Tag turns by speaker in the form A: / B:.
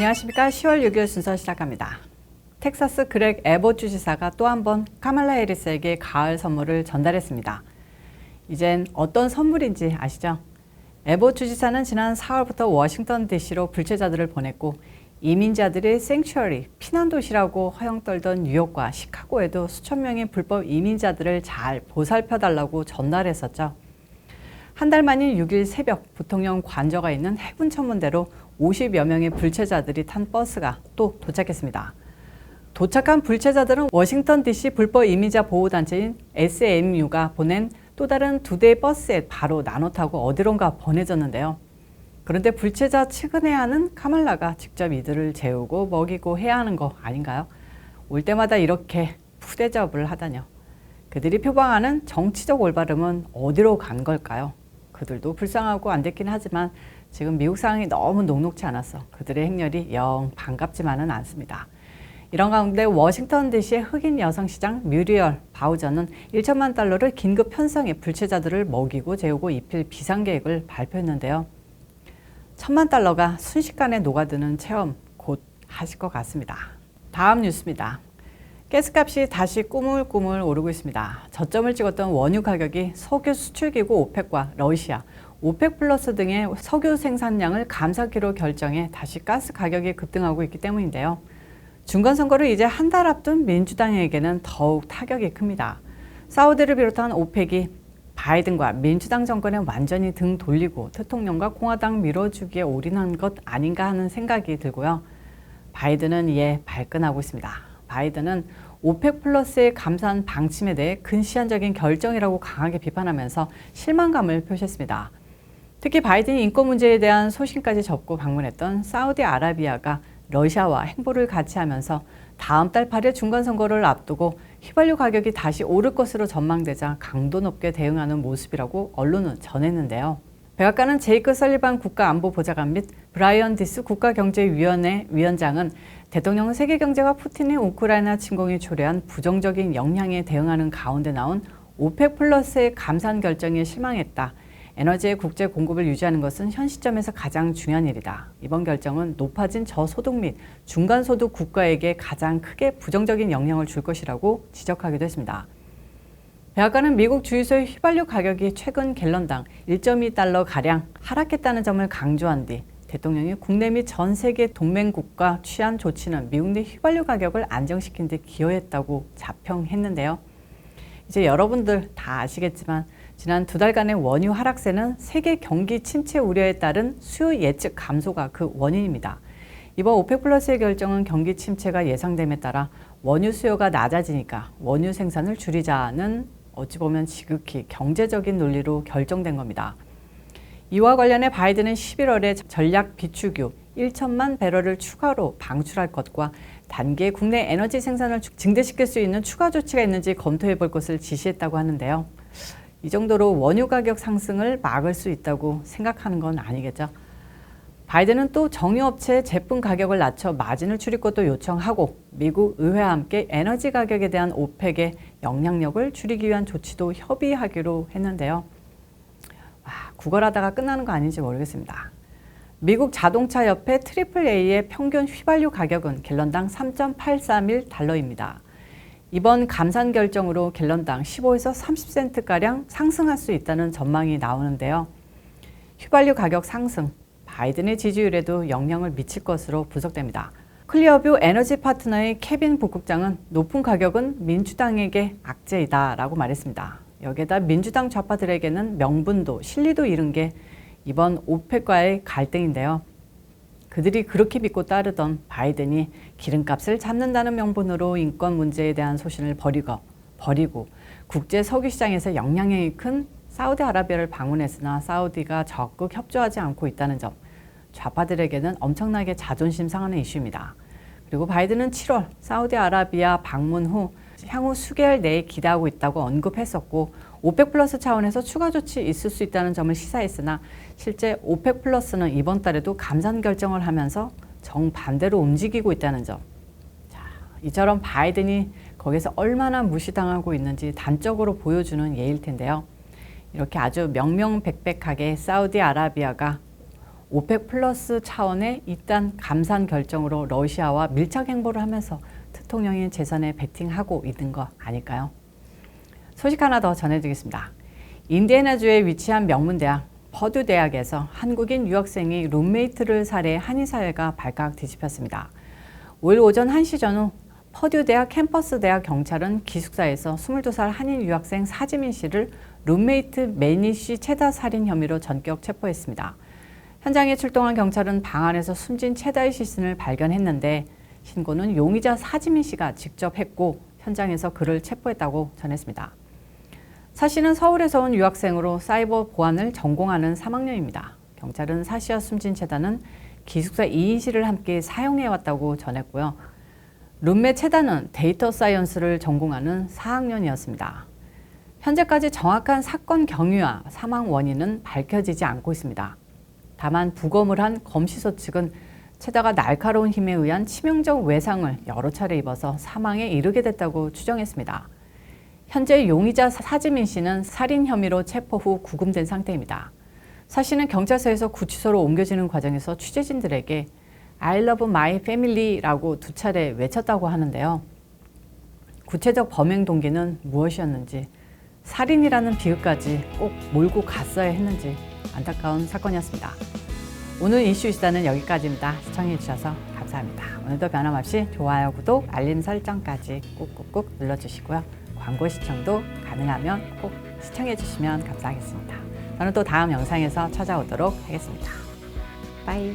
A: 안녕하십니까. 10월 6일 순서 시작합니다. 텍사스 그렉 에버 주지사가 또 한 번 카말라 해리스에게 가을 선물을 전달했습니다. 이젠 어떤 선물인지 아시죠? 에버 주지사는 지난 4월부터 워싱턴 DC로 불체자들을 보냈고 이민자들의 생츄어리, 피난 도시라고 허영 떨던 뉴욕과 시카고에도 수천 명의 불법 이민자들을 잘 보살펴 달라고 전달했었죠. 한 달 만인 6일 새벽 부통령 관저가 있는 해군 천문대로 50여 명의 불체자들이 탄 버스가 또 도착했습니다. 도착한 불체자들은 워싱턴 DC 불법 이민자 보호단체인 SMU가 보낸 또 다른 두 대의 버스에 바로 나눠 타고 어디론가 보내졌는데요. 그런데 불체자 측은해야 하는 카말라가 직접 이들을 재우고 먹이고 해야 하는 거 아닌가요? 올 때마다 이렇게 푸대접을 하다뇨. 그들이 표방하는 정치적 올바름은 어디로 간 걸까요? 그들도 불쌍하고 안 됐긴 하지만 지금 미국 상황이 너무 녹록치 않아서 그들의 행렬이 영 반갑지만은 않습니다. 이런 가운데 워싱턴 DC의 흑인 여성 시장 뮤리얼 바우저는 1천만 달러를 긴급 편성해 불체자들을 먹이고 재우고 입힐 비상 계획을 발표했는데요. 천만 달러가 순식간에 녹아드는 체험 곧 하실 것 같습니다. 다음 뉴스입니다. 가스값이 다시 꾸물꾸물 오르고 있습니다. 저점을 찍었던 원유 가격이 석유 수출기구 오펙과 러시아, 오펙 플러스 등의 석유 생산량을 감사키로 결정해 다시 가스 가격이 급등하고 있기 때문인데요. 중간 선거를 이제 한 달 앞둔 민주당에게는 더욱 타격이 큽니다. 사우디를 비롯한 오펙이 바이든과 민주당 정권에 완전히 등 돌리고 대통령과 공화당 밀어주기에 올인한 것 아닌가 하는 생각이 들고요. 바이든은 이에 발끈하고 있습니다. 바이든은 오펙 플러스의 감산 방침에 대해 근시안적인 결정이라고 강하게 비판하면서 실망감을 표시했습니다. 특히 바이든이 인권 문제에 대한 소신까지 접고 방문했던 사우디아라비아가 러시아와 행보를 같이 하면서 다음 달 8일 중간 선거를 앞두고 휘발유 가격이 다시 오를 것으로 전망되자 강도 높게 대응하는 모습이라고 언론은 전했는데요. 백악관은 제이크 설리반 국가안보보좌관 및 브라이언 디스 국가경제위원회 위원장은 대통령 세계 경제가 푸틴의 우크라이나 침공이 초래한 부정적인 영향에 대응하는 가운데 나온 오펙 플러스의 감산 결정에 실망했다. 에너지의 국제 공급을 유지하는 것은 현 시점에서 가장 중요한 일이다. 이번 결정은 높아진 저소득 및 중간소득 국가에게 가장 크게 부정적인 영향을 줄 것이라고 지적하기도 했습니다. 백악관은 미국 주유소의 휘발유 가격이 최근 갤런당 1.2달러 가량 하락했다는 점을 강조한 뒤 대통령이 국내 및 전 세계 동맹국가 취한 조치는 미국 내 휘발유 가격을 안정시킨 데 기여했다고 자평했는데요. 이제 여러분들 다 아시겠지만 지난 두 달간의 원유 하락세는 세계 경기 침체 우려에 따른 수요 예측 감소가 그 원인입니다. 이번 오펙 플러스의 결정은 경기 침체가 예상됨에 따라 원유 수요가 낮아지니까 원유 생산을 줄이자는 어찌 보면 지극히 경제적인 논리로 결정된 겁니다. 이와 관련해 바이든은 11월에 전략 비축유 1천만 배럴을 추가로 방출할 것과 단계 국내 에너지 생산을 증대시킬 수 있는 추가 조치가 있는지 검토해 볼 것을 지시했다고 하는데요. 이 정도로 원유 가격 상승을 막을 수 있다고 생각하는 건 아니겠죠. 바이든은 또 정유업체 제품 가격을 낮춰 마진을 줄일 것도 요청하고 미국 의회와 함께 에너지 가격에 대한 오펙의 영향력을 줄이기 위한 조치도 협의하기로 했는데요. 와, 구걸하다가 끝나는 거 아닌지 모르겠습니다. 미국 자동차 협회 트리플 A의 평균 휘발유 가격은 갤런당 3.831달러입니다. 이번 감산 결정으로 갤런당 15에서 30센트가량 상승할 수 있다는 전망이 나오는데요. 휘발유 가격 상승, 바이든의 지지율에도 영향을 미칠 것으로 분석됩니다. 클리어뷰 에너지 파트너의 케빈 부국장은 높은 가격은 민주당에게 악재이다 라고 말했습니다. 여기에다 민주당 좌파들에게는 명분도 실리도 잃은 게 이번 오펙과의 갈등인데요. 그들이 그렇게 믿고 따르던 바이든이 기름값을 잡는다는 명분으로 인권 문제에 대한 소신을 버리고 버리고 국제 석유 시장에서 영향력이 큰 사우디아라비아를 방문했으나 사우디가 적극 협조하지 않고 있다는 점 좌파들에게는 엄청나게 자존심 상하는 이슈입니다. 그리고 바이든은 7월 사우디아라비아 방문 후 향후 수개월 내에 기대하고 있다고 언급했었고 오펙 플러스 차원에서 추가 조치 있을 수 있다는 점을 시사했으나 실제 오펙 플러스는 이번 달에도 감산 결정을 하면서 정반대로 움직이고 있다는 점. 자, 이처럼 바이든이 거기서 얼마나 무시당하고 있는지 단적으로 보여주는 예일 텐데요. 이렇게 아주 명명백백하게 사우디아라비아가 오펙 플러스 차원의 이단 감산 결정으로 러시아와 밀착 행보를 하면서 대통령의 재산에 베팅하고 있는 거 아닐까요? 소식 하나 더 전해드리겠습니다. 인디애나주에 위치한 명문대학 퍼듀 대학에서 한국인 유학생이 룸메이트를 살해 한인 사회가 발칵 뒤집혔습니다. 5일 오전 1시 전후 퍼듀 대학 캠퍼스 대학 경찰은 기숙사에서 22살 한인 유학생 사지민 씨를 룸메이트 매니 씨 체다 살인 혐의로 전격 체포했습니다. 현장에 출동한 경찰은 방 안에서 숨진 체다의 시신을 발견했는데 신고는 용의자 사지민 씨가 직접 했고 현장에서 그를 체포했다고 전했습니다. 사 씨는 서울에서 온 유학생으로 사이버 보안을 전공하는 3학년입니다. 경찰은 사 씨와 숨진 체다는 기숙사 2인실을 함께 사용해왔다고 전했고요. 룸메 체다는 데이터 사이언스를 전공하는 4학년이었습니다. 현재까지 정확한 사건 경위와 사망 원인은 밝혀지지 않고 있습니다. 다만 부검을 한 검시소 측은 체다가 날카로운 힘에 의한 치명적 외상을 여러 차례 입어서 사망에 이르게 됐다고 추정했습니다. 현재 용의자 사지민 씨는 살인 혐의로 체포 후 구금된 상태입니다. 사 씨는 경찰서에서 구치소로 옮겨지는 과정에서 취재진들에게 I love my family라고 두 차례 외쳤다고 하는데요. 구체적 범행 동기는 무엇이었는지, 살인이라는 비극까지 꼭 몰고 갔어야 했는지 안타까운 사건이었습니다. 오늘 이슈 이슈다는 여기까지입니다. 시청해주셔서 감사합니다. 오늘도 변함없이 좋아요, 구독, 알림 설정까지 꾹꾹꾹 눌러주시고요. 광고 시청도 가능하면 꼭 시청해 주시면 감사하겠습니다. 저는 또 다음 영상에서 찾아오도록 하겠습니다. 빠이.